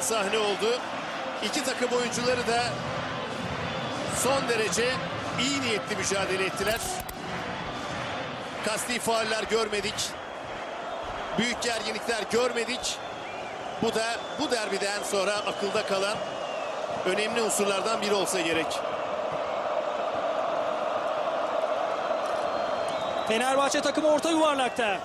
sahne oldu. İki takım oyuncuları da son derece iyi niyetli mücadele ettiler. Kasti fauller görmedik. Büyük gerginlikler görmedik. Bu da bu derbiden sonra akılda kalan önemli unsurlardan biri olsa gerek. Fenerbahçe takımı orta yuvarlakta.